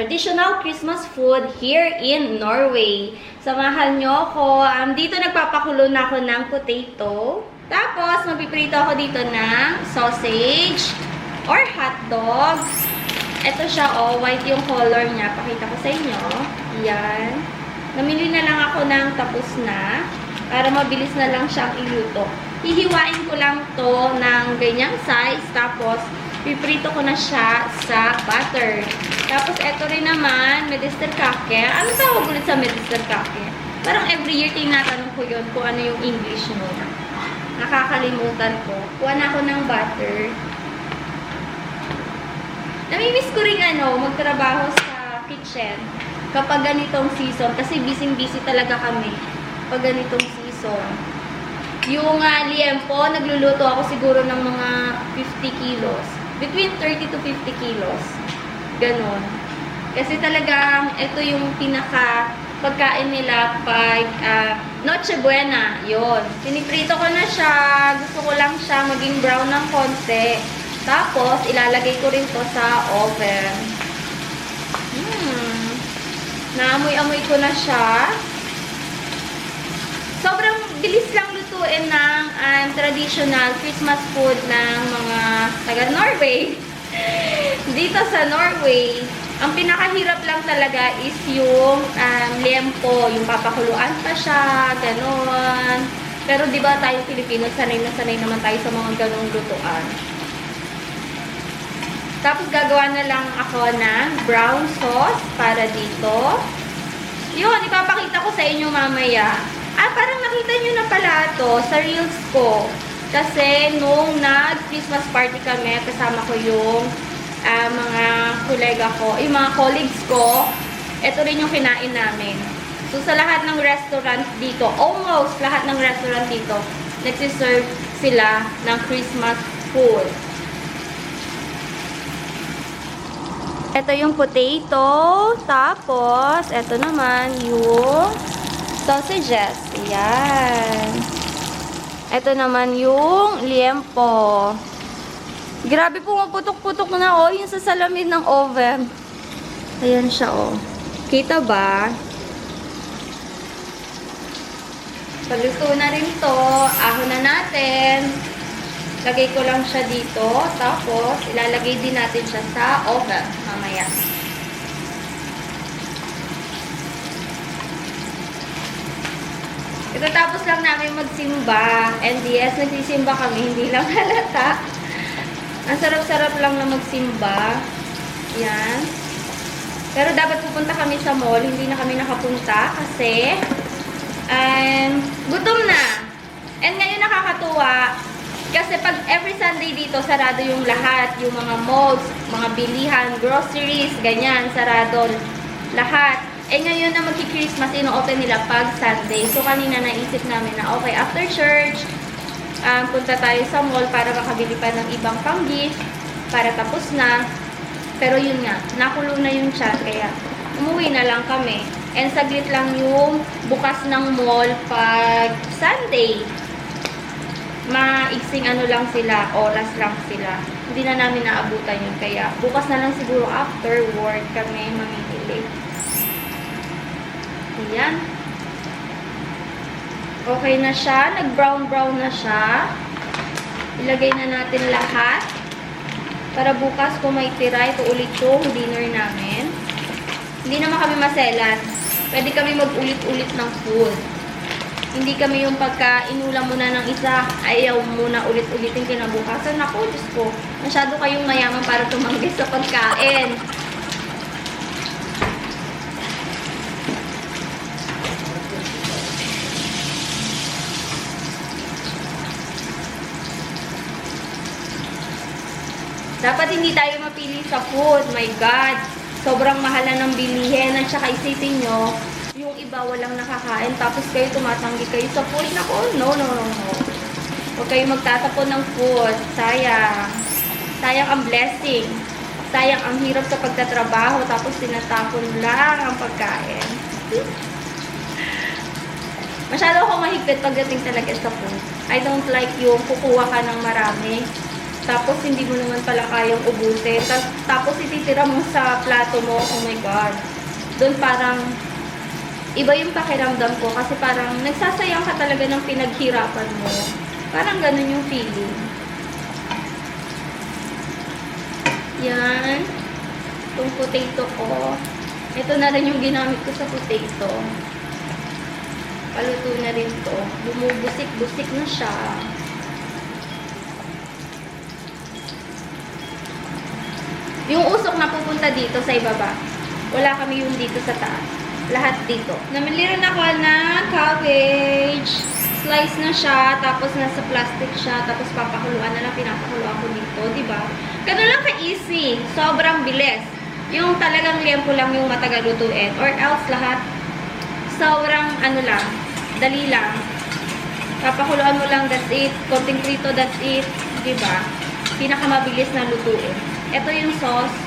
traditional Christmas food here in Norway. Samahan nyo ako. Um, dito nagpapakulo na ako ng potato. Tapos, magpiprito ako dito ng sausage or hotdog. Ito siya, oh, white yung color niya. Pakita ko sa inyo. Yan. Namili na lang ako ng tapos na para mabilis na lang siyang iluto. Hihiwain ko lang to ng ganyang size. Tapos, piprito ko na siya sa butter. Tapos, ito rin naman, medister kake. Ano tawag ulit sa medister kake? Parang every year tinatanong ko yun kung ano yung English mo. Nakakalimutan ko. Kuha na ako ng butter. Namimiss ko rin ano, magtrabaho sa kitchen kapag ganitong season. Kasi busy-busy talaga kami pag ganitong season. Yung uh, liempo, nagluluto ako siguro ng mga 50 kilos. Between 30 to 50 kilos. Ganon. Kasi talagang ito yung pinaka pagkain nila pag uh, Noche Buena. Yon. Piniprito ko na siya. Gusto ko lang siya maging brown ng konti. Tapos, ilalagay ko rin to sa oven. Hmm. Naamoy-amoy ko na siya. Sobrang bilis lang lutuin ng um, traditional Christmas food ng mga taga-Norway. Dito sa Norway, ang pinakahirap lang talaga is yung um, liempo, yung papakuluan pa siya, ganon. Pero di ba tayong Pilipino, sanay na sanay naman tayo sa mga ganong lutuan. Tapos gagawa na lang ako ng brown sauce para dito. Yun, ipapakita ko sa inyo mamaya. Ah, parang nakita nyo na pala to sa reels ko. Kasi nung nag-Christmas party kami, kasama ko yung uh, mga kolega ko, yung mga colleagues ko, ito rin yung kinain namin. So, sa lahat ng restaurant dito, almost lahat ng restaurant dito, nagsiserve sila ng Christmas food. Ito yung potato. Tapos, ito naman yung sausages. Ayan. Ito naman yung liempo. Grabe pumaputok-putok na oh, yung sa salamin ng oven. Ayan siya oh. Kita ba? Paluto na rin to. Ahon na natin. Lagay ko lang siya dito. Tapos, ilalagay din natin siya sa oven mamaya. Itatapos lang namin magsimba. And yes, nagsisimba kami. Hindi lang halata. Ang sarap-sarap lang na magsimba. Yan. Pero dapat pupunta kami sa mall. Hindi na kami nakapunta kasi um, gutom na. And ngayon nakakatuwa kasi pag every Sunday dito, sarado yung lahat. Yung mga malls, mga bilihan, groceries, ganyan, sarado lahat. Eh ngayon na magki-Christmas, ino-open nila pag Sunday. So kanina naisip namin na okay, after church, um, punta tayo sa mall para makabili pa ng ibang pang-gift para tapos na. Pero yun nga, nakulo na yung chat, kaya umuwi na lang kami. And saglit lang yung bukas ng mall pag Sunday maiksing ano lang sila, oras lang sila. Hindi na namin naabutan yun. Kaya bukas na lang siguro after work kami mamimili. Ayan. Okay na siya. Nag-brown-brown na siya. Ilagay na natin lahat. Para bukas kung may tira, ito ulit yung dinner namin. Hindi naman kami maselan. Pwede kami mag-ulit-ulit ng food. Hindi kami yung pagka inulam mo na ng isa, ayaw mo na ulit-ulitin kinabukasan. Naku, Diyos ko, masyado kayong mayaman para tumanggi sa pagkain. Dapat hindi tayo mapili sa food. My God, sobrang mahal na ng bilihin. At saka isipin nyo, yung iba walang nakakain, tapos kayo tumatanggi kayo sa food. Nako, no, no, no, no. Huwag kayo magtatapon ng food. Sayang. Sayang ang blessing. Sayang ang hirap sa pagtatrabaho, tapos tinatapon lang ang pagkain. Masyado ako mahigpit pagdating talaga sa food. I don't like yung kukuha ka ng marami. Tapos hindi mo naman pala kayang ubusin, tapos, tapos ititira mo sa plato mo, oh my God. Doon parang, iba yung pakiramdam ko kasi parang nagsasayang ka talaga ng pinaghirapan mo. Parang ganun yung feeling. Yan. Itong potato ko. Ito na rin yung ginamit ko sa potato. Paluto na rin to. Bumubusik-busik na siya. Yung usok na pupunta dito sa ibaba. Wala kami yung dito sa taas. Lahat dito. Namili rin ako ng cabbage. Slice na siya, tapos nasa plastic siya, tapos papakuluan na lang, pinapakuluan ko dito, di ba? Ganun lang ka-easy. Sobrang bilis. Yung talagang liempo lang yung matagal lutuin. Or else lahat, sobrang ano lang, dali lang. Papakuluan mo lang, that's it. Konting prito, that's it. Di ba? Pinakamabilis na lutuin. Ito yung sauce.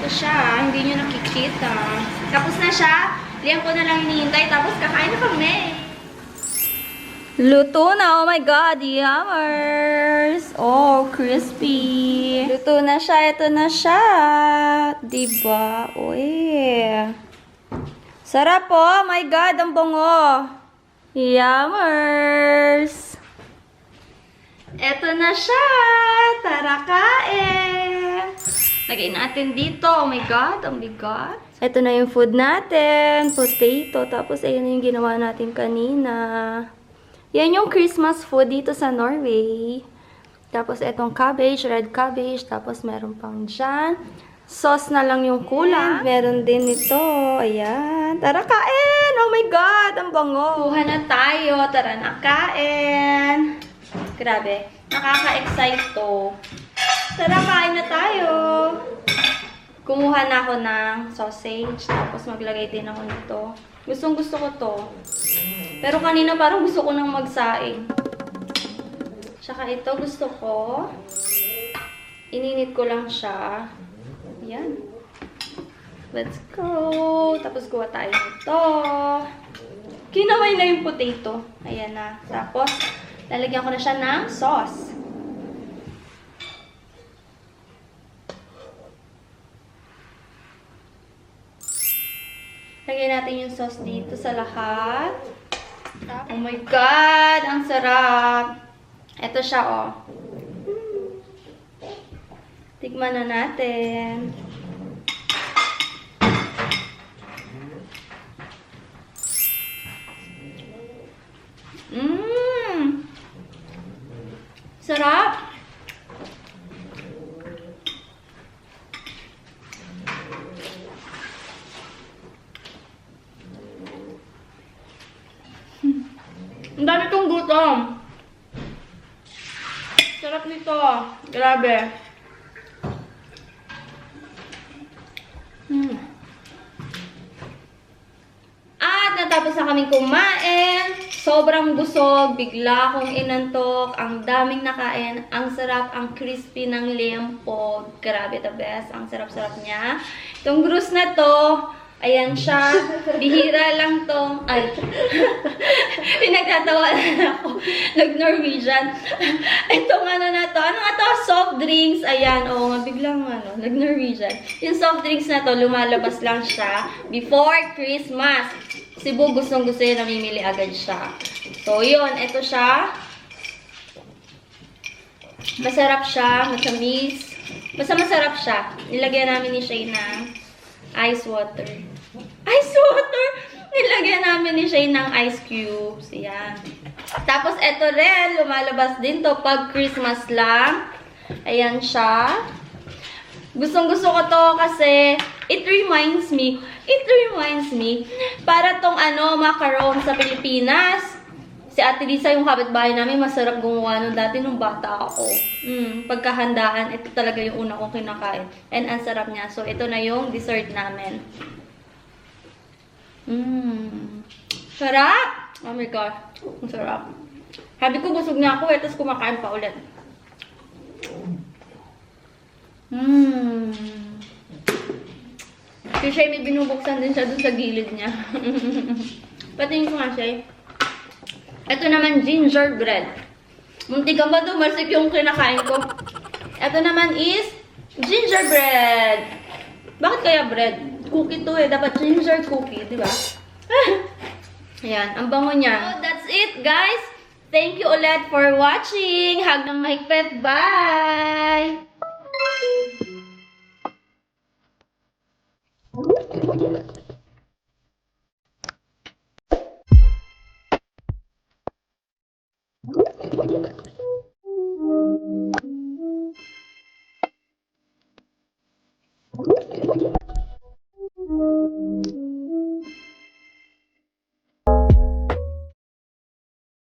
Ito siya, hindi nyo nakikita. Tapos na siya. Liyan ko na lang hinihintay. Tapos kakain na kami. Luto na. Oh my God. Yummers. Oh, crispy. Luto na siya. Ito na siya. Diba? Uy. Sarap po. Oh my God. Ang bango. Yummers. Ito na siya. Tara kain. Lagay natin dito. Oh my God. Ang bigat. Ito na yung food natin. Potato. Tapos, ayun yung ginawa natin kanina. Yan yung Christmas food dito sa Norway. Tapos, itong cabbage, red cabbage. Tapos, meron pang dyan. Sauce na lang yung kulang. Meron din ito. Ayan. Tara, kain! Oh my God! Ang bango! Kuha na tayo. Tara na, kain! Grabe. Nakaka-excite to. Tara, kain na tayo! Kumuha na ako ng sausage. Tapos, maglagay din ako nito. Gustong gusto ko to. Pero kanina parang gusto ko nang magsaing. Tsaka ito gusto ko. Ininit ko lang siya. Yan. Let's go. Tapos kuha tayo nito. Kinaway na yung potato. Ayan na. Tapos, lalagyan ko na siya ng sauce. Lagyan natin yung sauce dito sa lahat. Oh my God! Ang sarap! Ito siya, oh. Tikman na natin. Mmm! Sarap! Ang gutom. Sarap nito. Grabe. Hmm. At natapos na kaming kumain. Sobrang busog. Bigla akong inantok. Ang daming nakain. Ang sarap. Ang crispy ng liempo. Grabe the best. Ang sarap-sarap niya. Itong grus na to, Ayan siya. Bihira lang tong... Ay. Pinagtatawa na ako. Nag-Norwegian. Itong ano na to. Ano nga to? Soft drinks. Ayan. Oo nga. Biglang ano. Nag-Norwegian. Yung soft drinks na to, lumalabas lang siya before Christmas. Si Bu gustong gusto yun. Namimili agad siya. So, yun. Ito siya. Masarap siya. Matamis. Basta masarap siya. Nilagyan namin ni Shay ng ice water. Nilagyan namin ni Shay ng ice cubes. Ayan. Tapos, ito rin. Lumalabas din to pag Christmas lang. Ayan siya. Gustong gusto ko to kasi it reminds me, it reminds me, para tong ano, macaron sa Pilipinas. Si Ate Lisa, yung kapitbahay namin, masarap gumawa nung dati nung bata ako. Mm, pagkahandaan, ito talaga yung una kong kinakain. And ang sarap niya. So, ito na yung dessert namin. Mmm. Sarap! Oh my God. Ang sarap. Sabi ko, busog na ako eh, tapos kumakain pa ulit. Mmm. Si Shay, may binubuksan din siya dun sa gilid niya. Patingin ko nga, Shay. Ito naman, gingerbread. Munti ka ba tumalsik yung kinakain ko? Ito naman is gingerbread. Bakit kaya bread? Cookie to eh. Dapat ginger cookie, di ba? Ayan, ang bango niya. So, that's it, guys. Thank you ulit for watching. Hanggang mahigpit. Bye!